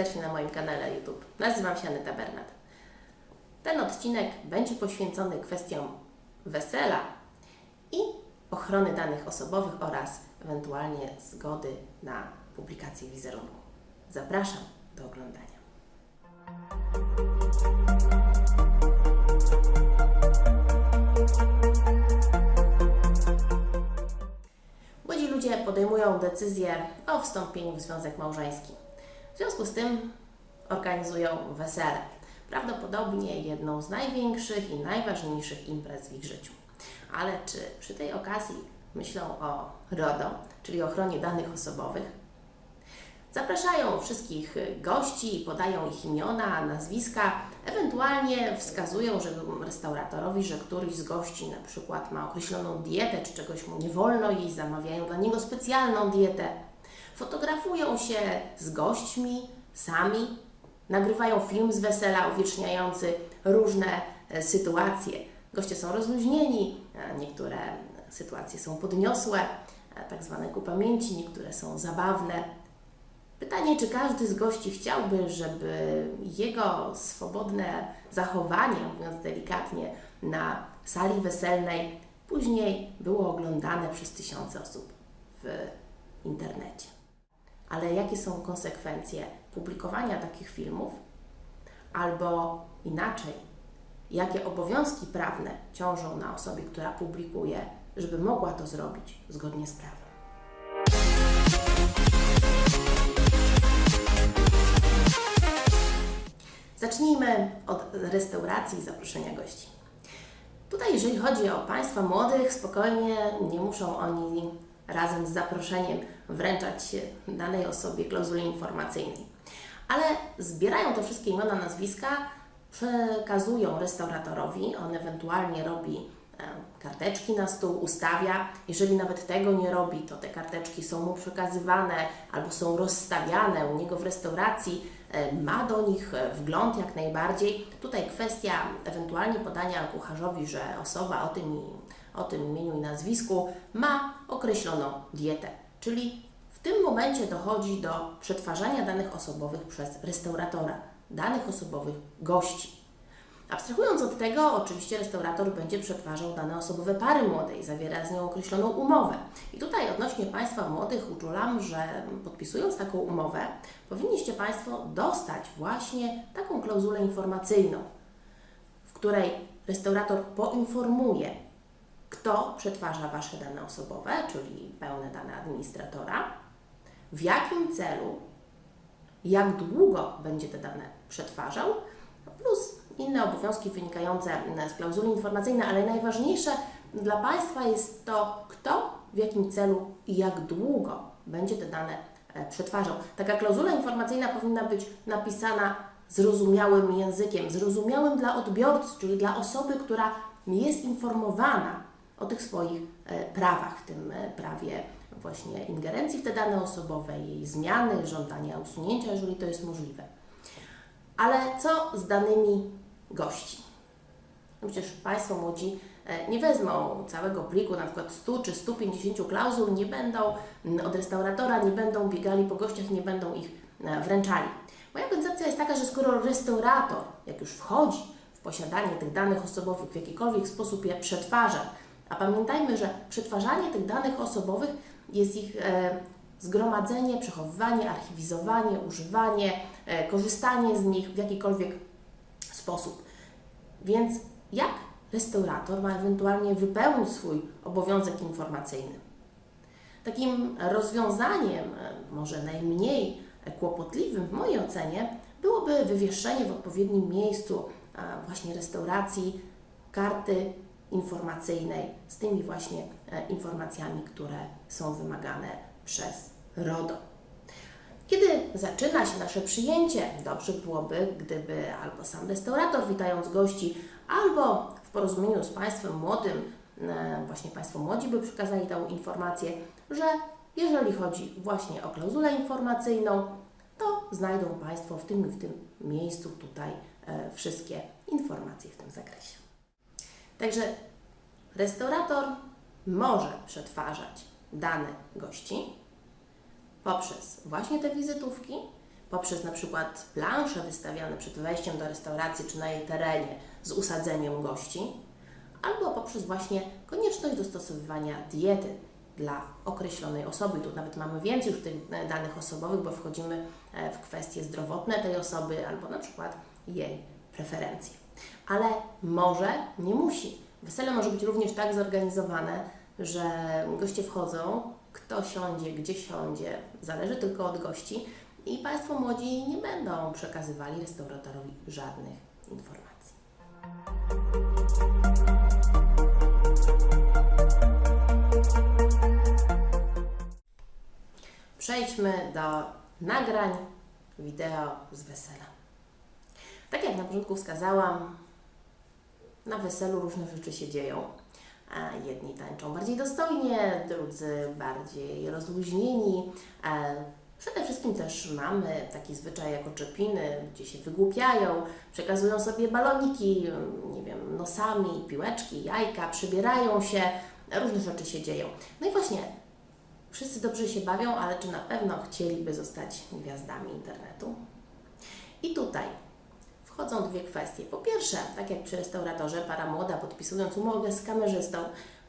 serdecznie na moim kanale YouTube. Nazywam się Aneta Bernat. Ten odcinek będzie poświęcony kwestiom wesela i ochrony danych osobowych oraz ewentualnie zgody na publikację wizerunku. Zapraszam do oglądania. Młodzi ludzie podejmują decyzję o wstąpieniu w związek małżeński. Związku z tym organizują wesele. Prawdopodobnie jedną z największych i najważniejszych imprez w ich życiu. Ale czy przy tej okazji myślą o RODO, czyli ochronie danych osobowych? Zapraszają wszystkich gości, podają ich imiona, nazwiska, ewentualnie wskazują że restauratorowi, że któryś z gości na przykład ma określoną dietę, czy czegoś mu nie wolno jeść, zamawiają dla niego specjalną dietę. Fotografują się z gośćmi sami, nagrywają film z wesela uwieczniający różne e, sytuacje. Goście są rozluźnieni, e, niektóre sytuacje są podniosłe, e, tak zwane ku pamięci, niektóre są zabawne. Pytanie, czy każdy z gości chciałby, żeby jego swobodne zachowanie, mówiąc delikatnie, na sali weselnej później było oglądane przez tysiące osób w internecie. Ale jakie są konsekwencje publikowania takich filmów? Albo inaczej, jakie obowiązki prawne ciążą na osobie, która publikuje, żeby mogła to zrobić zgodnie z prawem? Zacznijmy od restauracji i zaproszenia gości. Tutaj, jeżeli chodzi o Państwa młodych, spokojnie nie muszą oni razem z zaproszeniem wręczać danej osobie klauzuli informacyjnej. Ale zbierają te wszystkie imiona, nazwiska, przekazują restauratorowi, on ewentualnie robi e, karteczki na stół, ustawia. Jeżeli nawet tego nie robi, to te karteczki są mu przekazywane albo są rozstawiane u niego w restauracji, e, ma do nich e, wgląd jak najbardziej. Tutaj kwestia ewentualnie podania kucharzowi, że osoba o tym, o tym imieniu i nazwisku ma określoną dietę, czyli w tym momencie dochodzi do przetwarzania danych osobowych przez restauratora, danych osobowych gości. Abstrahując od tego, oczywiście restaurator będzie przetwarzał dane osobowe pary młodej, zawiera z nią określoną umowę. I tutaj odnośnie Państwa młodych uczulam, że podpisując taką umowę, powinniście Państwo dostać właśnie taką klauzulę informacyjną, w której restaurator poinformuje, kto przetwarza Wasze dane osobowe, czyli pełne dane administratora, w jakim celu, jak długo będzie te dane przetwarzał, plus inne obowiązki wynikające z klauzuli informacyjnej, ale najważniejsze dla Państwa jest to, kto, w jakim celu i jak długo będzie te dane e, przetwarzał. Taka klauzula informacyjna powinna być napisana zrozumiałym językiem, zrozumiałym dla odbiorcy, czyli dla osoby, która jest informowana o tych swoich e, prawach, w tym e, prawie właśnie ingerencji w te dane osobowe, jej zmiany, żądania usunięcia, jeżeli to jest możliwe. Ale co z danymi gości? No Przecież Państwo młodzi e, nie wezmą całego pliku, na przykład 100 czy 150 klauzul, nie będą od restauratora, nie będą biegali po gościach, nie będą ich wręczali. Moja koncepcja jest taka, że skoro restaurator, jak już wchodzi w posiadanie tych danych osobowych, w jakikolwiek sposób je przetwarza, a pamiętajmy, że przetwarzanie tych danych osobowych jest ich e, zgromadzenie, przechowywanie, archiwizowanie, używanie, e, korzystanie z nich w jakikolwiek sposób. Więc jak restaurator ma ewentualnie wypełnić swój obowiązek informacyjny? Takim rozwiązaniem, e, może najmniej kłopotliwym w mojej ocenie, byłoby wywieszenie w odpowiednim miejscu właśnie restauracji karty informacyjnej z tymi właśnie e, informacjami, które są wymagane przez RODO. Kiedy zaczyna się nasze przyjęcie, dobrze byłoby, gdyby albo sam restaurator, witając gości, albo w porozumieniu z Państwem młodym, e, właśnie Państwo młodzi by przekazali tą informację, że jeżeli chodzi właśnie o klauzulę informacyjną, to znajdą Państwo w tym i w tym miejscu tutaj e, wszystkie informacje w tym zakresie. Także restaurator może przetwarzać dane gości poprzez właśnie te wizytówki, poprzez na przykład plansze wystawiane przed wejściem do restauracji czy na jej terenie z usadzeniem gości, albo poprzez właśnie konieczność dostosowywania diety dla określonej osoby. Tu nawet mamy więcej już tych danych osobowych, bo wchodzimy e, w kwestie zdrowotne tej osoby albo na przykład jej preferencje. Ale może nie musi. Wesele może być również tak zorganizowane, że goście wchodzą, kto siądzie, gdzie siądzie, zależy tylko od gości i Państwo młodzi nie będą przekazywali restauratorowi żadnych informacji. Przejdźmy do nagrań wideo z wesela. Tak jak na początku wskazałam, na weselu różne rzeczy się dzieją. A Jedni tańczą bardziej dostojnie, drudzy bardziej rozluźnieni. E, Przede wszystkim też mamy taki zwyczaj jak oczepiny, gdzie się wygłupiają, przekazują sobie baloniki, nie wiem, nosami, piłeczki, jajka, przybierają się, różne rzeczy się dzieją. No i właśnie, wszyscy dobrze się bawią, ale czy na pewno chcieliby zostać gwiazdami internetu? I tutaj wchodzą dwie kwestie. Po pierwsze, tak jak przy restauratorze, para młoda podpisując umowę z kamerzystą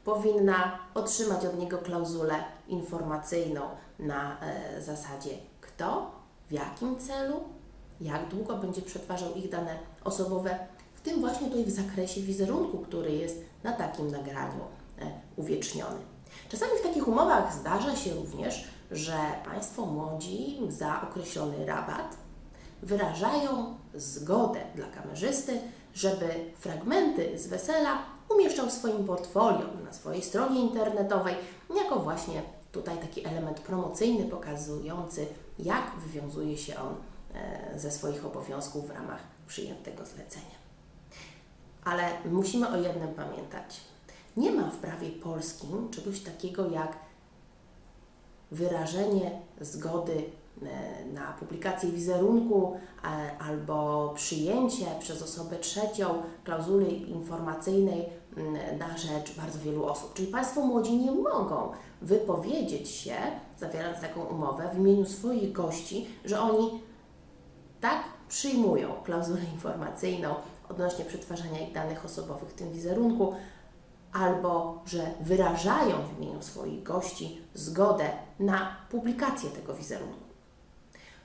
powinna otrzymać od niego klauzulę informacyjną na e, zasadzie kto, w jakim celu, jak długo będzie przetwarzał ich dane osobowe, w tym właśnie tutaj w zakresie wizerunku, który jest na takim nagraniu e, uwieczniony. Czasami w takich umowach zdarza się również, że Państwo młodzi za określony rabat wyrażają zgodę dla kamerzysty, żeby fragmenty z wesela umieszczał w swoim portfolio na swojej stronie internetowej, jako właśnie tutaj taki element promocyjny pokazujący, jak wywiązuje się on e, ze swoich obowiązków w ramach przyjętego zlecenia. Ale musimy o jednym pamiętać. Nie ma w prawie polskim czegoś takiego jak wyrażenie zgody na publikację wizerunku e, albo przyjęcie przez osobę trzecią klauzuli informacyjnej mm, na rzecz bardzo wielu osób. Czyli Państwo młodzi nie mogą wypowiedzieć się, zawierając taką umowę w imieniu swoich gości, że oni tak przyjmują klauzulę informacyjną odnośnie przetwarzania ich danych osobowych w tym wizerunku, albo że wyrażają w imieniu swoich gości zgodę na publikację tego wizerunku.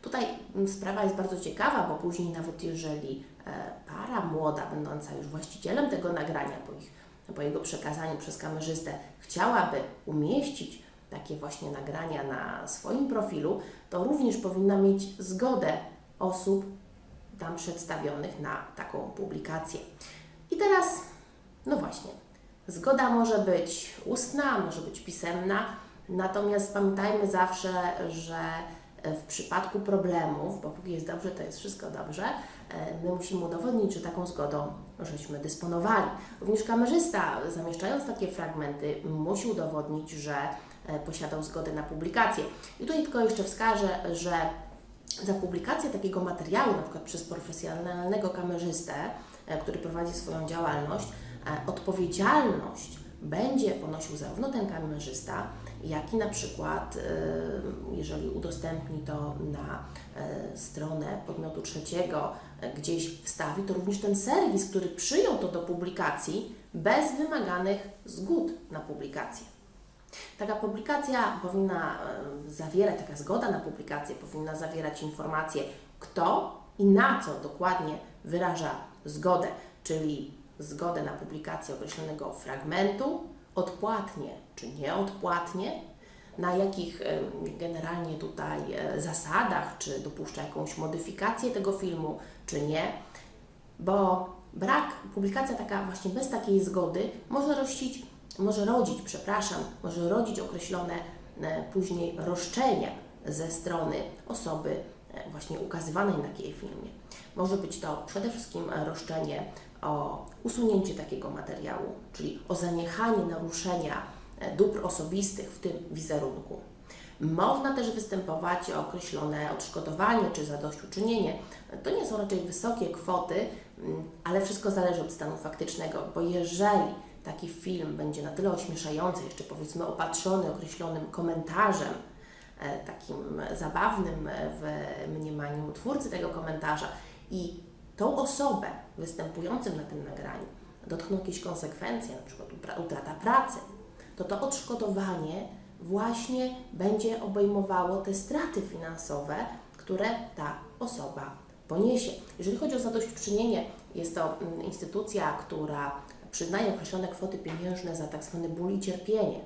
Tutaj sprawa jest bardzo ciekawa, bo później nawet jeżeli e, para młoda, będąca już właścicielem tego nagrania po, ich, po jego przekazaniu przez kamerzystę, chciałaby umieścić takie właśnie nagrania na swoim profilu, to również powinna mieć zgodę osób tam przedstawionych na taką publikację. I teraz, no właśnie, Zgoda może być ustna, może być pisemna, natomiast pamiętajmy zawsze, że w przypadku problemów, bo póki jest dobrze, to jest wszystko dobrze, my musimy udowodnić, że taką zgodą żeśmy dysponowali. Również kamerzysta, zamieszczając takie fragmenty, musi udowodnić, że posiadał zgodę na publikację. I tutaj tylko jeszcze wskażę, że za publikację takiego materiału, na przykład przez profesjonalnego kamerzystę, który prowadzi swoją działalność, E, odpowiedzialność będzie ponosił zarówno ten kamerzysta, jak i na przykład, e, jeżeli udostępni to na e, stronę podmiotu trzeciego, gdzieś wstawi, to również ten serwis, który przyjął to do publikacji bez wymaganych zgód na publikację. Taka publikacja powinna zawierać, taka zgoda na publikację powinna zawierać informacje, kto i na co dokładnie wyraża zgodę, czyli zgodę na publikację określonego fragmentu, odpłatnie czy nieodpłatnie, na jakich generalnie tutaj e, zasadach, czy dopuszcza jakąś modyfikację tego filmu, czy nie, bo brak, publikacja taka właśnie bez takiej zgody może rościć, może rodzić, przepraszam, może rodzić określone e, później roszczenia ze strony osoby e, właśnie ukazywanej na takiej filmie. Może być to przede wszystkim roszczenie o usunięcie takiego materiału, czyli o zaniechanie naruszenia e, dóbr osobistych, w tym wizerunku. Można też występować o określone odszkodowanie czy zadośćuczynienie. To nie są raczej wysokie kwoty, mm, ale wszystko zależy od stanu faktycznego, bo jeżeli taki film będzie na tyle ośmieszający, jeszcze powiedzmy opatrzony określonym komentarzem, e, takim zabawnym w mniemaniu twórcy tego komentarza i tą osobę występującym na tym nagraniu dotkną jakieś konsekwencje, na przykład utrata pracy, to to odszkodowanie właśnie będzie obejmowało te straty finansowe, które ta osoba poniesie. Jeżeli chodzi o zadośćuczynienie, jest to mm, instytucja, która przyznaje określone kwoty pieniężne za tak zwany ból i cierpienie.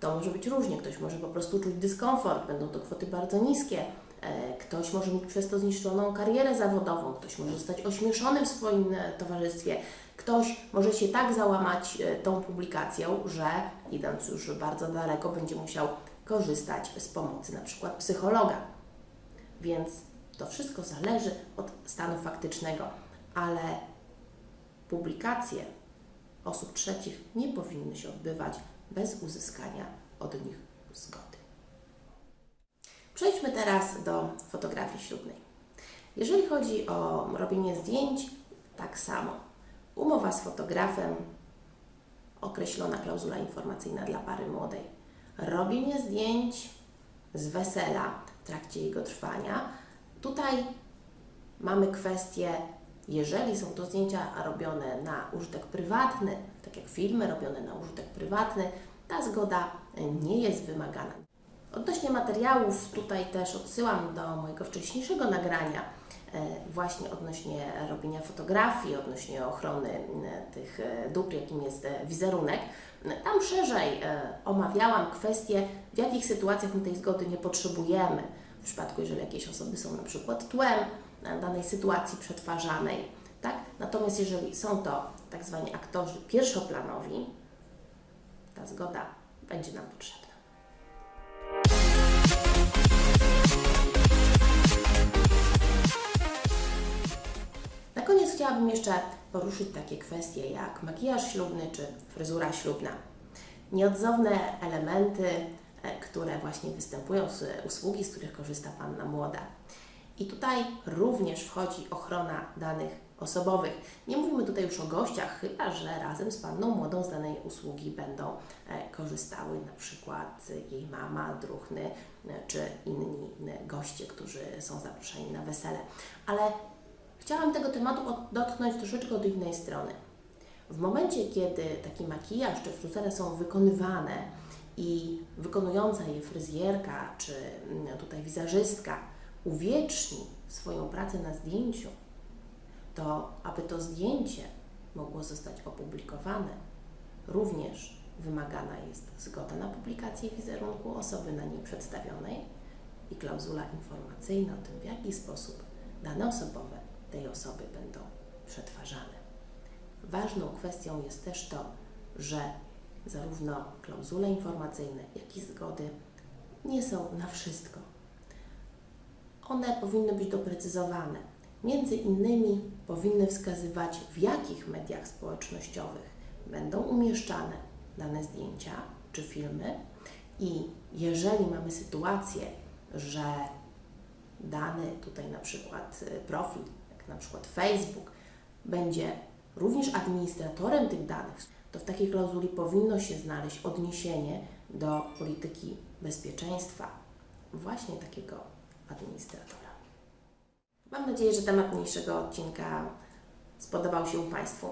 To może być różnie. Ktoś może po prostu czuć dyskomfort, będą to kwoty bardzo niskie. E, Ktoś może mieć przez to zniszczoną karierę zawodową, ktoś może zostać ośmieszony w swoim e, towarzystwie, ktoś może się tak załamać e, tą publikacją, że idąc już bardzo daleko, będzie musiał korzystać z pomocy na przykład psychologa. Więc to wszystko zależy od stanu faktycznego, ale publikacje osób trzecich nie powinny się odbywać bez uzyskania od nich zgody. Przejdźmy teraz do fotografii ślubnej. Jeżeli chodzi o robienie zdjęć, tak samo. Umowa z fotografem, określona klauzula informacyjna dla pary młodej. Robienie zdjęć z wesela w trakcie jego trwania. Tutaj mamy kwestię, jeżeli są to zdjęcia robione na użytek prywatny, tak jak filmy robione na użytek prywatny, ta zgoda nie jest wymagana. Odnośnie materiałów, tutaj też odsyłam do mojego wcześniejszego nagrania, e, właśnie odnośnie robienia fotografii, odnośnie ochrony e, tych e, dóbr, jakim jest wizerunek. Tam szerzej omawiałam kwestie, w jakich sytuacjach my tej zgody nie potrzebujemy. W przypadku, jeżeli jakieś osoby są na przykład tłem danej sytuacji przetwarzanej. Tak? Natomiast jeżeli są to tak zwani aktorzy pierwszoplanowi, ta zgoda będzie nam potrzebna. Chciałabym jeszcze poruszyć takie kwestie jak makijaż ślubny czy fryzura ślubna. Nieodzowne elementy, e, które właśnie występują z usługi, z których korzysta Panna Młoda. I tutaj również wchodzi ochrona danych osobowych. Nie mówimy tutaj już o gościach, chyba że razem z Panną Młodą z danej usługi będą e, korzystały na przykład jej mama, druhny e, czy inni goście, którzy są zaproszeni na wesele. Ale chciałam tego tematu dotknąć troszeczkę od innej strony. W momencie, kiedy taki makijaż czy fryzura są wykonywane i wykonująca je fryzjerka czy mm, tutaj wizerzystka uwieczni swoją pracę na zdjęciu, to aby to zdjęcie mogło zostać opublikowane, również wymagana jest zgoda na publikację wizerunku osoby na niej przedstawionej i klauzula informacyjna o tym, w jaki sposób dane osobowe tej osoby będą przetwarzane. Ważną kwestią jest też to, że zarówno klauzule informacyjne, jak i zgody nie są na wszystko. One powinny być doprecyzowane. Między innymi powinny wskazywać, w jakich mediach społecznościowych będą umieszczane dane zdjęcia czy filmy i jeżeli mamy sytuację, że dany tutaj na przykład y, profil, na przykład Facebook, będzie również administratorem tych danych, to w takiej klauzuli powinno się znaleźć odniesienie do polityki bezpieczeństwa właśnie takiego administratora. Mam nadzieję, że temat mniejszego odcinka spodobał się Państwu.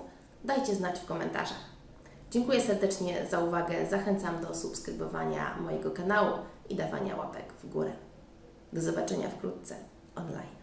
Dajcie znać w komentarzach. Dziękuję serdecznie za uwagę. Zachęcam do subskrybowania mojego kanału i dawania łapek w górę. Do zobaczenia wkrótce online.